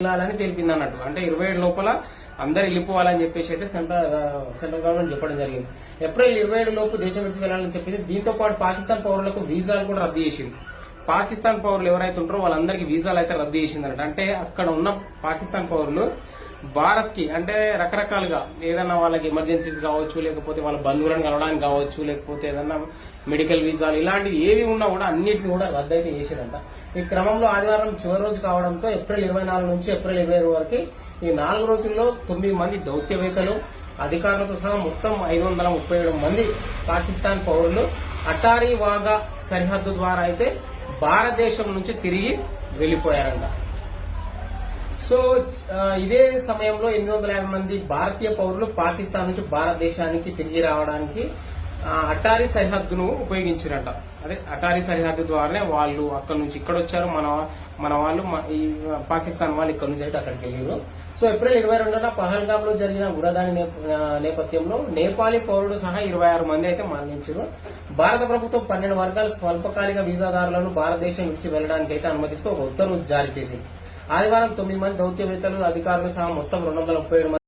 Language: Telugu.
వెళ్ళాలని తెలిపింది అన్నట్టు. అంటే ఇరవై ఏడు లోపల అందరు వెళ్ళిపోవాలని చెప్పేసి అయితే సెంట్రల్ సెంట్రల్ గవర్నమెంట్ చెప్పడం జరిగింది. ఏప్రిల్ ఇరవై ఏడు లోపు దేశం విడిచి వెళ్ళాలని చెప్పింది దీంతో పాటు పాకిస్తాన్ పౌరులకు వీసాలు కూడా రద్దు చేసింది. పాకిస్తాన్ పౌరులు ఎవరైతే ఉంటారో వాళ్ళందరికీ వీసాలు అయితే రద్దు చేసింది అంటే అక్కడ ఉన్న పాకిస్తాన్ పౌరులు భారత్కి అంటే రకరకాలుగా ఏదన్నా వాళ్ళకి ఎమర్జెన్సీస్ కావచ్చు లేకపోతే వాళ్ళ బంధువులను కలవడానికి కావచ్చు లేకపోతే ఏదన్నా మెడికల్ వీసాలు ఇలాంటివి ఏవి ఉన్నా కూడా అన్నిటిని కూడా రద్దు అయితే చేసిరంట ఈ క్రమంలో ఆదివారం చివరి రోజు కావడంతో ఏప్రిల్ ఇరవై నాలుగు నుంచి ఏప్రిల్ ఇరవై వరకు ఈ నాలుగు రోజుల్లో తొమ్మిది మంది దౌత్యవేత్తలు అధికారులతో సహా మొత్తం ఐదు వందల ముప్పై ఏడు మంది పాకిస్తాన్ పౌరులు అటారీ వాగా సరిహద్దు ద్వారా అయితే భారతదేశం నుంచి తిరిగి వెళ్ళిపోయారంట సో ఇదే సమయంలో ఎనిమిది వందల యాభై మంది భారతీయ పౌరులు పాకిస్తాన్ నుంచి భారతదేశానికి తిరిగి రావడానికి అటారీ సరిహద్దును ఉపయోగించారంట. అదే అటారీ సరిహద్దు ద్వారానే వాళ్ళు అక్కడ నుంచి ఇక్కడ వచ్చారు మన మన వాళ్ళు ఈ పాకిస్తాన్ వాళ్ళు ఇక్కడ నుంచి అయితే అక్కడికి వెళ్ళారు సో ఏప్రిల్ ఇరవై రెండున పహల్గామ్లో జరిగిన ఉరదాని నేప- నేపథ్యంలో నేపాలీ పౌరుడు సహా ఇరవై ఆరు మంది అయితే మరణించారు భారత ప్రభుత్వం పన్నెండు వర్గాల స్వల్పకాలిక వీసాదారులను భారతదేశం విడిచి వెళ్ళడానికి అయితే అనుమతిస్తూ ఒక ఉత్తర్వు జారీ చేసింది. ఆదివారం తొమ్మిది మంది దౌత్యవేత్తలు అధికారులు సహా మొత్తం రెండు వందల ముప్పై ఏడు మంది